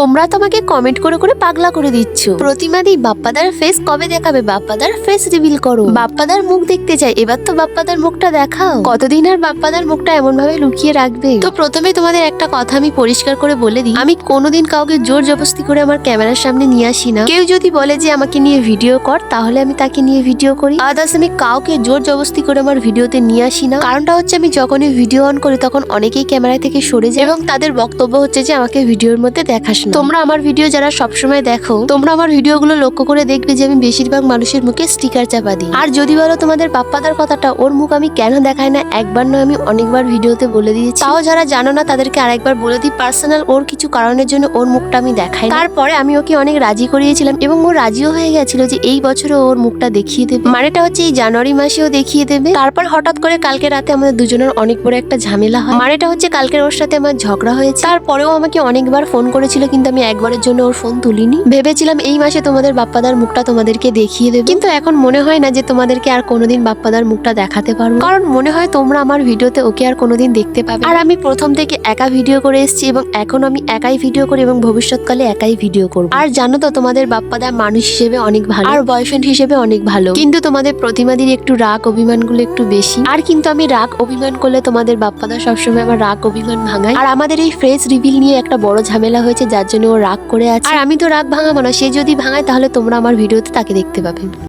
তোমরা তো আমাকে কমেন্ট করে করে পাগলা করে দিচ্ছ। প্রতিমাদি বাপ্পাদার ফেস কবে দেখাবে? বাপ্পাদার ফেস রিভিল করো। বাপ্পাদার মুখ দেখতে চাই। এবার তো বাপ্পাদার মুখটা দেখাও। কতদিন আর বাপ্পাদার মুখটা এমন ভাবে লুকিয়ে রাখবে? তো প্রথমে তোমাদের একটা কথা আমি পরিষ্কার করে বলে দিই। আমি কোনোদিন কাউকে জোর জবস্তি করে আমার ক্যামেরার সামনে নিয়ে আসি না। কেউ যদি বলে যে আমাকে নিয়ে ভিডিও কর, তাহলে আমি তাকে নিয়ে ভিডিও করি। আদার্স আমি কাউকে জোর জবস্তি করে আমার ভিডিওতে নিয়ে আসি না। কারণটা হচ্ছে আমি যখনই ভিডিও অন করি, তখন অনেকেই ক্যামেরা থেকে সরে যায় এবং তাদের বক্তব্য হচ্ছে যে আমাকে ভিডিওর মধ্যে দেখাস না। তোমরা আমার ভিডিও যারা সবসময় দেখো, তোমরা আমার ভিডিওগুলো লক্ষ্য করে দেখবে যে আমি বেশিরভাগ মানুষের মুখে স্টিকার চাপা দিই। আর যদি বলো তোমাদের পাপ্পাদার কথাটা, ওর মুখ আমি কেন দেখাই না? একবার নয়, আমি অনেকবার ভিডিওতে বলে দিয়েছি। তাও যারা জানো না, তাদেরকে আরেকবার বলে দিই পার্সোনাল ওর কিছু কারণের জন্য ওর মুখটা আমি দেখাই তারপরে আমি ওকে অনেক রাজি করিয়েছিলাম এবং ও রাজিও হয়ে গেছিল যে এই বছরে ওর মুখটা দেখিয়ে দেবে। মানেটা হচ্ছে এই জানুয়ারি মাসেও দেখিয়ে দেবে। তারপর হঠাৎ করে কালকে রাতে আমাদের দুজনের অনেক বড় একটা ঝামেলা হয়। মানেটা হচ্ছে কালকের ওর সাথে আমার ঝগড়া হয়েছে। তারপরেও আমাকে অনেকবার ফোন করেছিল, কিন্তু আমি একবারের জন্য ওর ফোন তুলিনি। ভেবেছিলাম এই মাসে তোমাদের বাপ্পাদার মুখটা তোমাদেরকে দেখিয়ে দেবে। কিন্তু এখন মনে হয় না যে তোমাদেরকে আর কোনোদিন বাপ্পাদার মুখটা দেখাতে পারব। কারণ মনে হয় তোমরা আমার ভিডিওতে ওকে আর কোনোদিন দেখতে পাবে আর আমি প্রথম থেকে একা ভিডিও করে এসেছি এবং এখন আমি একাই ভিডিও করি এবং ভবিষ্যৎকালে একাই ভিডিও করব। আর জানো তো, তোমাদের বাপ্পাদা মানুষ হিসেবে অনেক ভালো। আর বয়ফ্রেন্ড হিসেবে অনেক ভালো। কিন্তু তোমাদের প্রতিমাদির একটু রাগ অভিমানগুলো একটু বেশি। আর কিন্তু আমি রাগ অভিমান করলে তোমাদের বাপ্পাদা সবসময় আমার রাগ অভিমান ভাঙায়। আর আমাদের এই ফ্রেস রিভিল নিয়ে একটা বড় ঝামেলা হয়েছে, যার জন্য ও রাগ করে আছে। আর আমি তো রাগ ভাঙাবো না, সে যদি ভাঙায় তাহলে তোমরা আমার ভিডিওতে তাকে দেখতে পাবে।